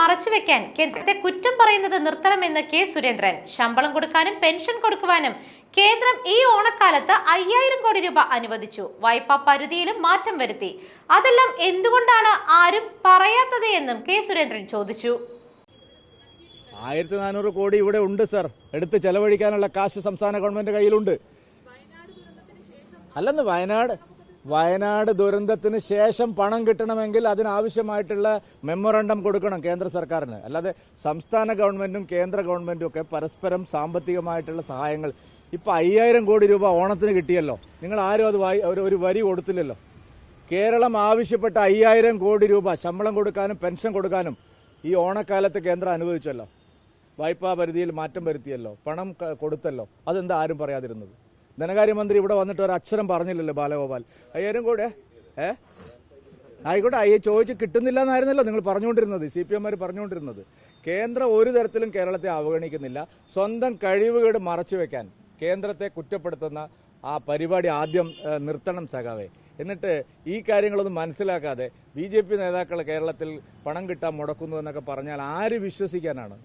മറച്ചുവെക്കാൻ കേന്ദ്രത്തെ കുറ്റം പറയുന്നത് നിർത്തണമെന്ന് കെ സുരേന്ദ്രൻ. ശമ്പളം കൊടുക്കാനും പെൻഷൻ കൊടുക്കുവാനും കേന്ദ്രം ഈ ഓണക്കാലത്ത് അയ്യായിരം കോടി രൂപ അനുവദിച്ചു. വായ്പാ പരിധിയിലും മാറ്റം വരുത്തി. അതെല്ലാം എന്തുകൊണ്ടാണ് ആരും പറയാത്തത് എന്നും കെ സുരേന്ദ്രൻ ചോദിച്ചു. ആയിരത്തി നാനൂറ് കോടി ഇവിടെ ഉണ്ട് സർ. എടുത്ത് ചെലവഴിക്കാനുള്ള കാശ് സംസ്ഥാന ഗവൺമെന്റ് കയ്യിലുണ്ട്. അല്ലെന്ന് വയനാട് വയനാട് ദുരന്തത്തിന് ശേഷം പണം കിട്ടണമെങ്കിൽ അതിനാവശ്യമായിട്ടുള്ള മെമ്മോറണ്ടം കൊടുക്കണം കേന്ദ്ര സർക്കാരിന്. അല്ലാതെ സംസ്ഥാന ഗവൺമെന്റും കേന്ദ്ര ഗവൺമെന്റും ഒക്കെ പരസ്പരം സാമ്പത്തികമായിട്ടുള്ള സഹായങ്ങൾ. ഇപ്പൊ അയ്യായിരം കോടി രൂപ ഓണത്തിന് കിട്ടിയല്ലോ. നിങ്ങൾ ആരും അത് ഒരു വരി കൊടുത്തില്ലല്ലോ. കേരളം ആവശ്യപ്പെട്ട അയ്യായിരം കോടി രൂപ ശമ്പളം കൊടുക്കാനും പെൻഷൻ കൊടുക്കാനും ഈ ഓണക്കാലത്ത് കേന്ദ്രം അനുവദിച്ചല്ലോ. വായ്പാ പരിധിയിൽ മാറ്റം വരുത്തിയല്ലോ. പണം കൊടുത്തല്ലോ. അതെന്താ ആരും പറയാതിരുന്നത്? ധനകാര്യമന്ത്രി ഇവിടെ വന്നിട്ട് ഒരു അക്ഷരം പറഞ്ഞില്ലല്ലോ ബാലഗോപാൽ. അയ്യാരും കൂടെ? ഏ? ആയിക്കോട്ടെ അയ്യെ ചോദിച്ച് കിട്ടുന്നില്ല എന്നായിരുന്നല്ലോ നിങ്ങൾ പറഞ്ഞുകൊണ്ടിരുന്നത് സി പി എംമാർ പറഞ്ഞുകൊണ്ടിരുന്നത്. കേന്ദ്രം ഒരു തരത്തിലും കേരളത്തെ അവഗണിക്കുന്നില്ല. സ്വന്തം കഴിവുകേട് മറച്ചു വെക്കാൻ കേന്ദ്രത്തെ കുറ്റപ്പെടുത്തുന്ന ആ പരിപാടി ആദ്യം നിർത്തണം സഖാവേ. എന്നിട്ട് ഈ കാര്യങ്ങളൊന്നും മനസ്സിലാക്കാതെ ബി ജെ പി നേതാക്കൾ കേരളത്തിൽ പണം കിട്ടാൻ മുടക്കുന്നു എന്നൊക്കെ പറഞ്ഞാൽ ആര് വിശ്വസിക്കാനാണ്?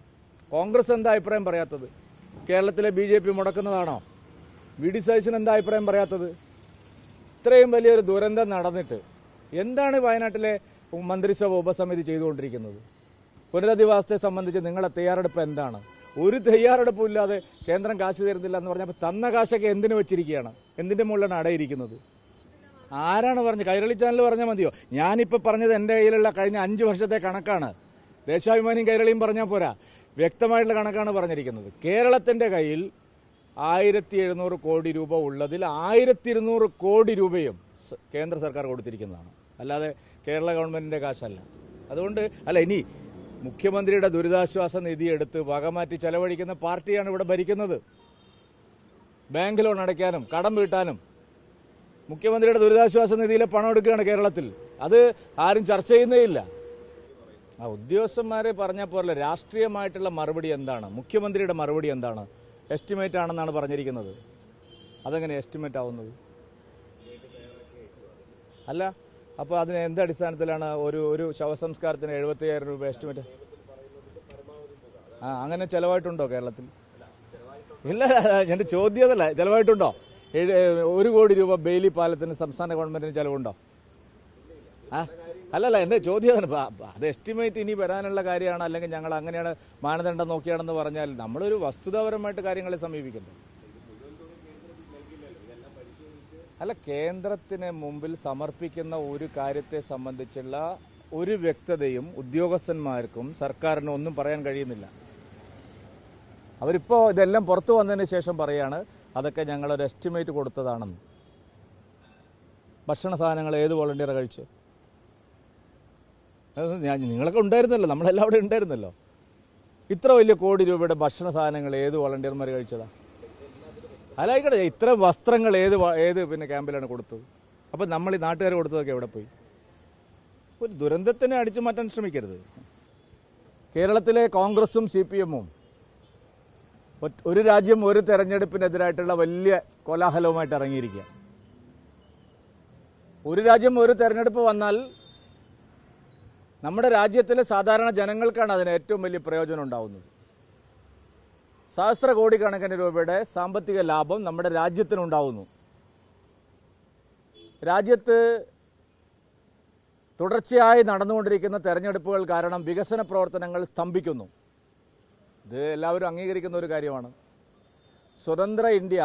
കോൺഗ്രസ് എന്താ അഭിപ്രായം പറയാത്തത്? കേരളത്തിലെ ബി മുടക്കുന്നതാണോ? വി ഡി സതീശൻ എന്താ അഭിപ്രായം പറയാത്തത്? ഇത്രയും വലിയൊരു ദുരന്തം നടന്നിട്ട് എന്താണ് വയനാട്ടിലെ മന്ത്രിസഭ ഉപസമിതി ചെയ്തുകൊണ്ടിരിക്കുന്നത്? പുനരധിവാസത്തെ സംബന്ധിച്ച് നിങ്ങളുടെ തയ്യാറെടുപ്പ് എന്താണ്? ഒരു തയ്യാറെടുപ്പും ഇല്ലാതെ കേന്ദ്രം കാശ് തരുന്നില്ല എന്ന് പറഞ്ഞപ്പോൾ തന്ന കാശൊക്കെ എന്തിനു വെച്ചിരിക്കുകയാണ്? എന്തിന്റെ മുകളിലാണ് അടയിരിക്കുന്നത് ആരാണ് പറഞ്ഞത്? കൈരളി ചാനൽ പറഞ്ഞാൽ മതിയോ? ഞാനിപ്പോൾ പറഞ്ഞത് എന്റെ കയ്യിലുള്ള കഴിഞ്ഞ അഞ്ച് വർഷത്തെ കണക്കാണ്. ദേശാഭിമാനിയും കൈരളിയും പറഞ്ഞാൽ പോരാ. വ്യക്തമായിട്ടുള്ള കണക്കാണ് പറഞ്ഞിരിക്കുന്നത്. കേരളത്തിന്റെ കയ്യിൽ ആയിരത്തി എഴുന്നൂറ് കോടി രൂപ ഉള്ളതിൽ ആയിരത്തി ഇരുന്നൂറ് കോടി രൂപയും കേന്ദ്ര സർക്കാർ കൊടുത്തിരിക്കുന്നതാണ്. അല്ലാതെ കേരള ഗവൺമെന്റിന്റെ കാശല്ല. അതുകൊണ്ട് അല്ല ഇനി മുഖ്യമന്ത്രിയുടെ ദുരിതാശ്വാസ നിധി എടുത്ത് വകമാറ്റി ചെലവഴിക്കുന്ന പാർട്ടിയാണ് ഇവിടെ ഭരിക്കുന്നത്. ബാങ്ക് ലോൺ അടയ്ക്കാനും കടം വീട്ടാനും മുഖ്യമന്ത്രിയുടെ ദുരിതാശ്വാസ നിധിയിലെ പണം എടുക്കുകയാണ് കേരളത്തിൽ. അത് ആരും ചർച്ച ചെയ്യുന്നേയില്ല ആ ഉദ്യോഗസ്ഥന്മാരെ പറഞ്ഞ പോലെ രാഷ്ട്രീയമായിട്ടുള്ള മറുപടി എന്താണ്? മുഖ്യമന്ത്രിയുടെ മറുപടി എന്താണ്? എസ്റ്റിമേറ്റ് ആണെന്നാണ് പറഞ്ഞിരിക്കുന്നത്. അതെങ്ങനെ എസ്റ്റിമേറ്റ് ആവുന്നത്? അല്ല അപ്പോൾ അതിന് എന്ത് അടിസ്ഥാനത്തിലാണ് ഒരു ഒരു ശവസംസ്കാരത്തിന് എഴുപത്തിയായിരം രൂപ എസ്റ്റിമേറ്റ് ആ അങ്ങനെ ചിലവായിട്ടുണ്ടോ കേരളത്തിൽ? ഇല്ല എന്റെ ചോദ്യം അതല്ല. ചിലവായിട്ടുണ്ടോ? ഒരു കോടി രൂപ ബെയിലി പാലത്തിന് സംസ്ഥാന ഗവൺമെന്റിന് ചിലവുണ്ടോ? ആ അല്ലല്ല എന്റെ ചോദ്യം അത് എസ്റ്റിമേറ്റ് ഇനി വരാനുള്ള കാര്യമാണ്. അല്ലെങ്കിൽ ഞങ്ങൾ അങ്ങനെയാണ് മാനദണ്ഡം നോക്കിയാണെന്ന് പറഞ്ഞാൽ നമ്മളൊരു വസ്തുതാപരമായിട്ട് കാര്യങ്ങളെ സമീപിക്കുന്നു അല്ല കേന്ദ്രത്തിന് മുമ്പിൽ സമർപ്പിക്കുന്ന ഒരു കാര്യത്തെ സംബന്ധിച്ചുള്ള ഒരു വ്യക്തതയും ഉദ്യോഗസ്ഥന്മാർക്കും സർക്കാരിനും ഒന്നും പറയാൻ കഴിയുന്നില്ല. അവരിപ്പോ ഇതെല്ലാം പുറത്തു വന്നതിന് ശേഷം പറയാണ് അതൊക്കെ ഞങ്ങളൊരു എസ്റ്റിമേറ്റ് കൊടുത്തതാണെന്ന്. ഭക്ഷണ സാധനങ്ങൾ ഏത് വോളണ്ടിയർ കഴിച്ചു ഞാൻ നിങ്ങളൊക്കെ ഉണ്ടായിരുന്നല്ലോ. നമ്മളെല്ലാം അവിടെ ഉണ്ടായിരുന്നല്ലോ. ഇത്ര വലിയ കോടി രൂപയുടെ ഭക്ഷണ സാധനങ്ങൾ ഏത് വോളണ്ടിയർമാർ കഴിച്ചതാ? അല്ലായിക്കട്ടെ ഇത്ര വസ്ത്രങ്ങൾ ഏത് ഏത് പിന്നെ ക്യാമ്പിലാണ് കൊടുത്തത്? അപ്പം നമ്മൾ ഈ നാട്ടുകാർ കൊടുത്തതൊക്കെ എവിടെ പോയി? ഒരു ദുരന്തത്തിനെ അടിച്ചു മാറ്റാൻ ശ്രമിക്കരുത്. കേരളത്തിലെ കോൺഗ്രസും സി പി എമ്മും ഒരു രാജ്യം ഒരു തെരഞ്ഞെടുപ്പിനെതിരായിട്ടുള്ള വലിയ കോലാഹലവുമായിട്ട് ഇറങ്ങിയിരിക്കുക ഒരു രാജ്യം ഒരു തെരഞ്ഞെടുപ്പ് വന്നാൽ നമ്മുടെ രാജ്യത്തിലെ സാധാരണ ജനങ്ങൾക്കാണ് അതിന് ഏറ്റവും വലിയ പ്രയോജനം ഉണ്ടാവുന്നത്. സഹസ്ര കോടിക്കണക്കിന് രൂപയുടെ സാമ്പത്തിക ലാഭം നമ്മുടെ രാജ്യത്തിനുണ്ടാവുന്നു രാജ്യത്ത് തുടർച്ചയായി നടന്നുകൊണ്ടിരിക്കുന്ന തെരഞ്ഞെടുപ്പുകൾ കാരണം വികസന പ്രവർത്തനങ്ങൾ സ്തംഭിക്കുന്നു. ഇത് എല്ലാവരും അംഗീകരിക്കുന്ന ഒരു കാര്യമാണ്. സ്വതന്ത്ര ഇന്ത്യ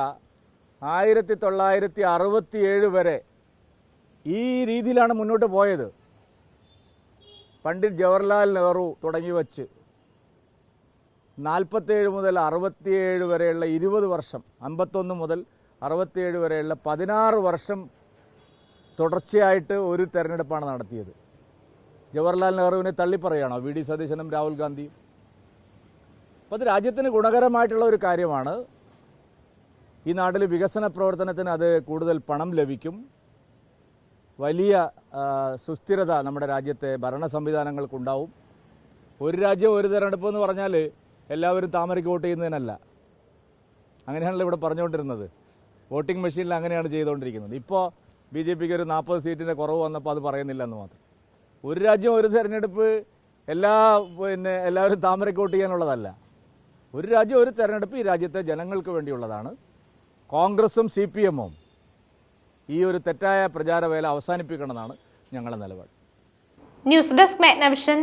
ആയിരത്തി തൊള്ളായിരത്തി അറുപത്തിയേഴ് വരെ ഈ രീതിയിലാണ് മുന്നോട്ട് പോയത്. പണ്ഡിറ്റ് ജവഹർലാൽ നെഹ്റു തുടങ്ങി വച്ച് നാൽപ്പത്തേഴ് മുതൽ അറുപത്തിയേഴ് വരെയുള്ള ഇരുപത് വർഷം അമ്പത്തൊന്ന് മുതൽ അറുപത്തിയേഴ് വരെയുള്ള പതിനാറ് വർഷം തുടർച്ചയായിട്ട് ഒരു തെരഞ്ഞെടുപ്പാണ് നടത്തിയത്. ജവഹർലാൽ നെഹ്റുവിനെ തള്ളിപ്പറയാണോ വി. ഡി. സതീശനും രാഹുൽ ഗാന്ധിയും. അപ്പോൾ അത് രാജ്യത്തിന് ഗുണകരമായിട്ടുള്ള ഒരു കാര്യമാണ്. ഈ നാട്ടിൽ വികസന പ്രവർത്തനത്തിന് അത് കൂടുതൽ പണം ലഭിക്കും. വലിയ സുസ്ഥിരത നമ്മുടെ രാജ്യത്തെ ഭരണ സംവിധാനങ്ങൾക്കുണ്ടാവും. ഒരു രാജ്യം ഒരു തെരഞ്ഞെടുപ്പ് എന്ന് പറഞ്ഞാൽ എല്ലാവരും താമരയ്ക്ക് വോട്ട് ചെയ്യുന്നതിനല്ല. അങ്ങനെയാണല്ലോ ഇവിടെ പറഞ്ഞുകൊണ്ടിരുന്നത്. വോട്ടിംഗ് മെഷീനിൽ അങ്ങനെയാണ് ചെയ്തുകൊണ്ടിരിക്കുന്നത്. ഇപ്പോൾ ബി ജെ പിക്ക് ഒരു നാൽപ്പത് സീറ്റിന്റെ കുറവ് വന്നപ്പോൾ അത് പറയുന്നില്ല എന്ന് മാത്രം. ഒരു രാജ്യം ഒരു തെരഞ്ഞെടുപ്പ് എല്ലാ പിന്നെ എല്ലാവരും താമരയ്ക്ക് വോട്ട് ചെയ്യാനുള്ളതല്ല. ഒരു രാജ്യം ഒരു തെരഞ്ഞെടുപ്പ് ഈ രാജ്യത്തെ ജനങ്ങൾക്ക് വേണ്ടിയുള്ളതാണ്. കോൺഗ്രസും സി പി എമ്മും ഈ ഒരു തെറ്റായ പ്രചാരവേല അവസാനിപ്പിക്കണമെന്നാണ് ഞങ്ങളുടെ നിലപാട്. News desk മെഗ്നവിഷൻ